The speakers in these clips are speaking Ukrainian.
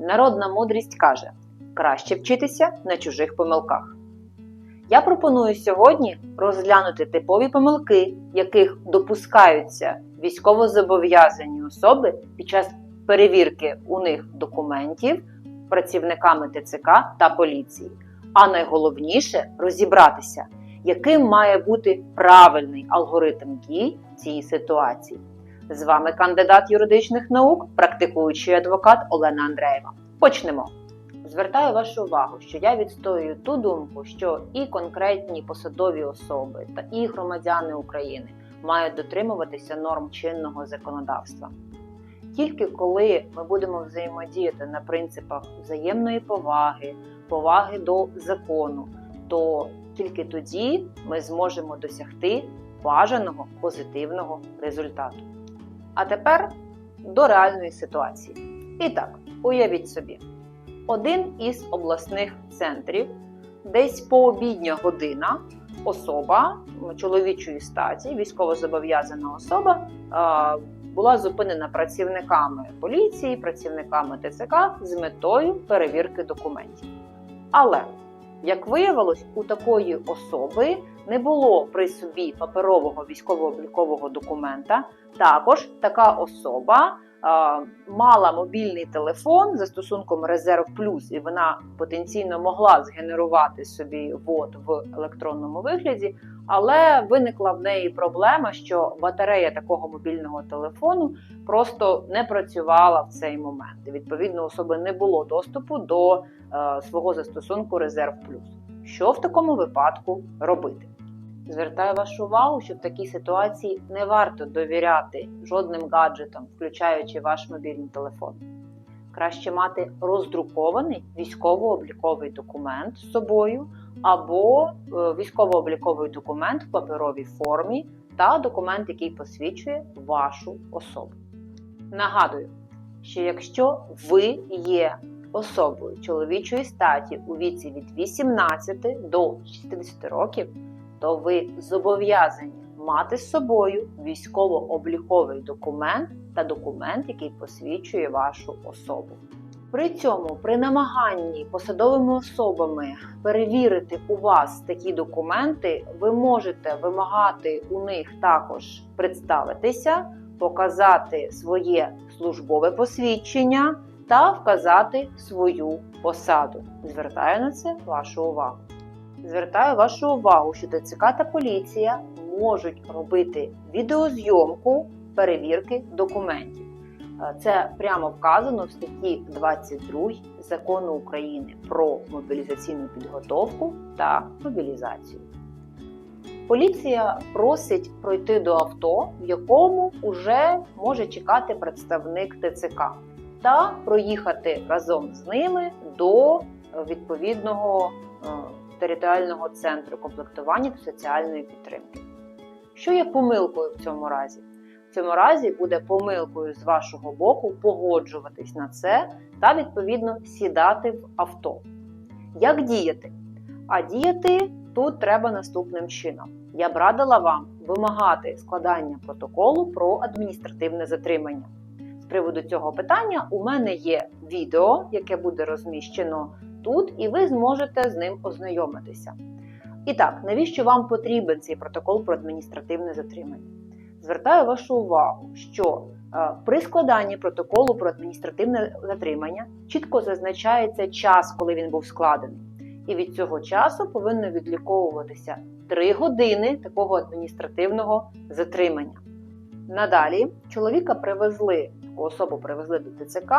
Народна мудрість каже: краще вчитися на чужих помилках. Я пропоную сьогодні розглянути типові помилки, яких допускаються військовозобов'язані особи під час перевірки у них документів працівниками ТЦК та поліції. А найголовніше розібратися, яким має бути правильний алгоритм дій в цій ситуації. З вами кандидат юридичних наук, практикуючий адвокат Олена Андреєва. Почнемо. Звертаю вашу увагу, що я відстоюю ту думку, що і конкретні посадові особи та і громадяни України мають дотримуватися норм чинного законодавства. Тільки коли ми будемо взаємодіяти на принципах взаємної поваги, поваги до закону, то тільки тоді ми зможемо досягти бажаного позитивного результату. А тепер до реальної ситуації. І так, уявіть собі, один із обласних центрів, десь пообідня година, особа чоловічої статі, військовозобов'язана особа, була зупинена працівниками поліції, працівниками ТЦК з метою перевірки документів. Але, як виявилось, у такої особи не було при собі паперового військово-облікового документа. Також така особа мала мобільний телефон за стосунком Резерв Плюс, і вона потенційно могла згенерувати собі вод в електронному вигляді, але виникла в неї проблема, що батарея такого мобільного телефону просто не працювала в цей момент. І, Відповідно, особи не було доступу до е, свого застосунку Резерв Плюс. Що в такому випадку робити? Звертаю вашу увагу, що в такій ситуації не варто довіряти жодним гаджетам, включаючи ваш мобільний телефон. Краще мати роздрукований військово-обліковий документ з собою, або е, військово-обліковий документ в паперовій формі та документ, який посвідчує вашу особу. Нагадую, що якщо ви є особою чоловічої статі у віці від 18 до 60 років, то ви зобов'язані мати з собою військово-обліковий документ та документ, який посвідчує вашу особу. При цьому, при намаганні посадовими особами перевірити у вас такі документи, ви можете вимагати у них також представитися, показати своє службове посвідчення та вказати свою посаду. Звертаю на це вашу увагу. Звертаю вашу увагу, що ТЦК та поліція можуть робити відеозйомку перевірки документів. Е, це прямо вказано в статті 22 закону України про мобілізаційну підготовку та мобілізацію. Поліція просить пройти до авто, в якому вже може чекати представник ТЦК, та проїхати разом з ними до відповідного е, територіального центру комплектування та соціальної підтримки. Що є помилкою в цьому разі? В цьому разі буде помилкою з вашого боку погоджуватись на це та, відповідно, сідати в авто. Як діяти? А діяти тут треба наступним чином. Я б радила вам вимагати складання протоколу про адміністративне затримання. З приводу цього питання у мене є відео, яке буде розміщено тут, і ви зможете з ним ознайомитися. І так, навіщо вам потрібен цей протокол про адміністративне затримання? Звертаю вашу увагу, що е, при складанні протоколу про адміністративне затримання чітко зазначається час, коли він був складений. І від цього часу повинно відліковуватися 3 години такого адміністративного затримання. Надалі чоловіка привезли, особу привезли до ТЦК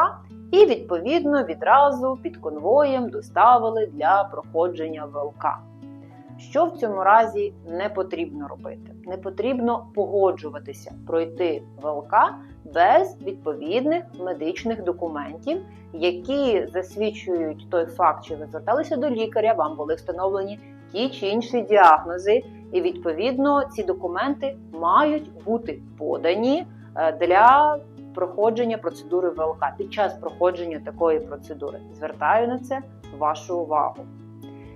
і, відповідно, відразу під конвоєм доставили для проходження ВЛК. Що в цьому разі не потрібно робити? Не потрібно погоджуватися пройти ВЛК без відповідних медичних документів, які засвідчують той факт, що ви зверталися до лікаря, вам були встановлені ті чи інші діагнози, і відповідно ці документи мають бути подані е, для проходження процедури ВЛК під час проходження такої процедури. Звертаю на це вашу увагу.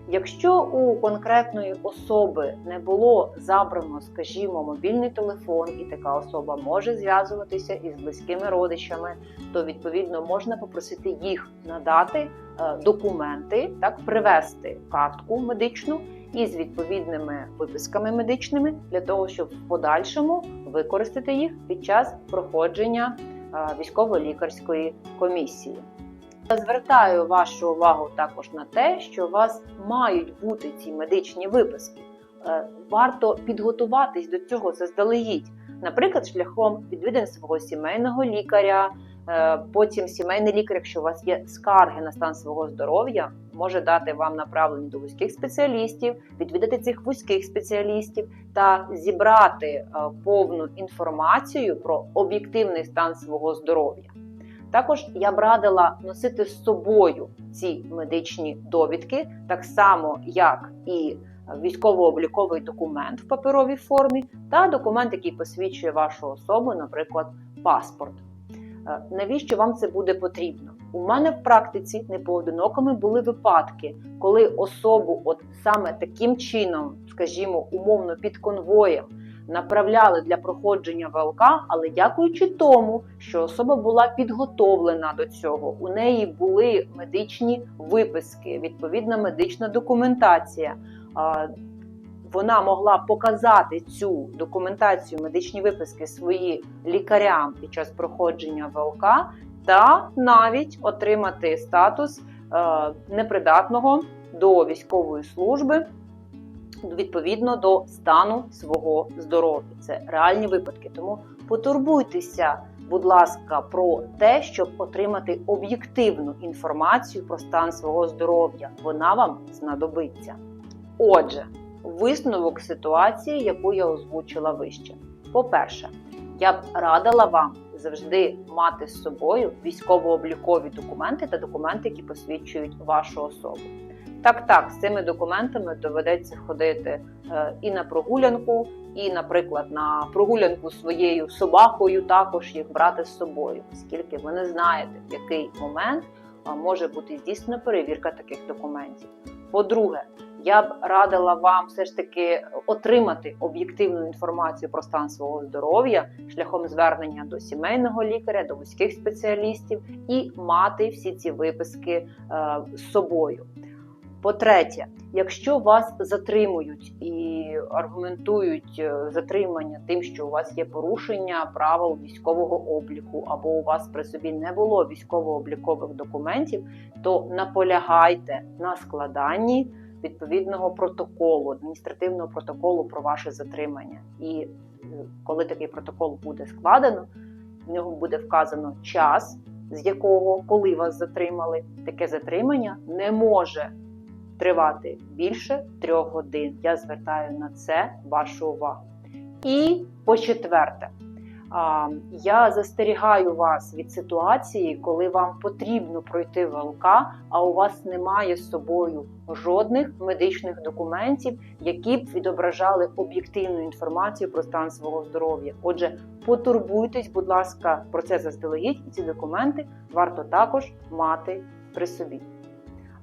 Якщо у конкретної особи не було забрано, скажімо, мобільний телефон, і така особа може зв'язуватися із близькими родичами, то відповідно можна попросити їх надати е, документи, так привести картку медичну із відповідними виписками медичними для того, щоб в подальшому використати їх під час проходження е, військово-лікарської комісії. Я звертаю вашу увагу також на те, що у вас мають бути ці медичні виписки. Е, Варто підготуватись до цього заздалегідь, наприклад, шляхом відвідин свого сімейного лікаря. е, Потім сімейний лікар, якщо у вас є скарги на стан свого здоров'я, може дати вам направлення до вузьких спеціалістів, відвідати цих вузьких спеціалістів та зібрати е, повну інформацію про об'єктивний стан свого здоров'я. Також я б радила носити з собою ці медичні довідки, так само як і військово-обліковий документ в паперовій формі, та документ, який посвідчує вашу особу, наприклад, паспорт. Е, Навіщо вам це буде потрібно? У мене в практиці непоодинокими були випадки, коли особу, от саме таким чином, скажімо, умовно під конвоєм, направляли для проходження ВЛК, але дякуючи тому, що особа була підготовлена до цього, у неї були медичні виписки, відповідна медична документація. Вона могла показати цю документацію, медичні виписки свої лікарям під час проходження ВЛК, та навіть отримати статус е, непридатного до військової служби відповідно до стану свого здоров'я. Це реальні випадки. Тому потурбуйтеся, будь ласка, про те, щоб отримати об'єктивну інформацію про стан свого здоров'я. Вона вам знадобиться. Отже, висновок ситуації, яку я озвучила вище. По-перше, я б радила вам завжди мати з собою військово-облікові документи та документи, які посвідчують вашу особу. Так, так, з цими документами доведеться ходити е, і на прогулянку, і, наприклад, на прогулянку своєю собакою також їх брати з собою, оскільки ви не знаєте, в який момент е, може бути здійснена перевірка таких документів. По-друге, я б радила вам все ж таки отримати об'єктивну інформацію про стан свого здоров'я шляхом звернення до сімейного лікаря, до вузьких спеціалістів і мати всі ці виписки е, з собою. По-третє, якщо вас затримують і аргументують е, затримання тим, що у вас є порушення правил військового обліку, або у вас при собі не було військово-облікових документів, то наполягайте на складанні відповідного протоколу, адміністративного протоколу про ваше затримання. І е, коли такий протокол буде складено, в нього буде вказано час, з якого коли вас затримали, таке затримання не може тривати більше трьох годин. Я звертаю на це вашу увагу. І по четверте, я застерігаю вас від ситуації, коли вам потрібно пройти ВЛК, а у вас немає з собою жодних медичних документів, які б відображали об'єктивну інформацію про стан свого здоров'я. Отже, потурбуйтесь, будь ласка, про це заздалегідь, і ці документи варто також мати при собі.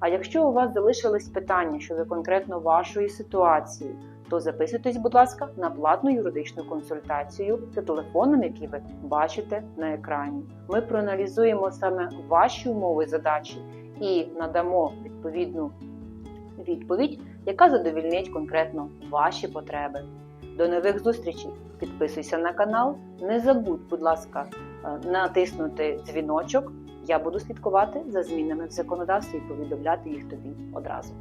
А якщо у вас залишились питання щодо конкретно вашої ситуації, то записуйтесь, будь ласка, на платну юридичну консультацію за телефоном, який ви бачите на екрані. Ми проаналізуємо саме ваші умови задачі і надамо відповідну відповідь, яка задовільнить конкретно ваші потреби. До нових зустрічей! Підписуйся на канал. Не забудь, будь ласка, е, натиснути дзвіночок. Я буду слідкувати за змінами в законодавстві і повідомляти їх тобі одразу.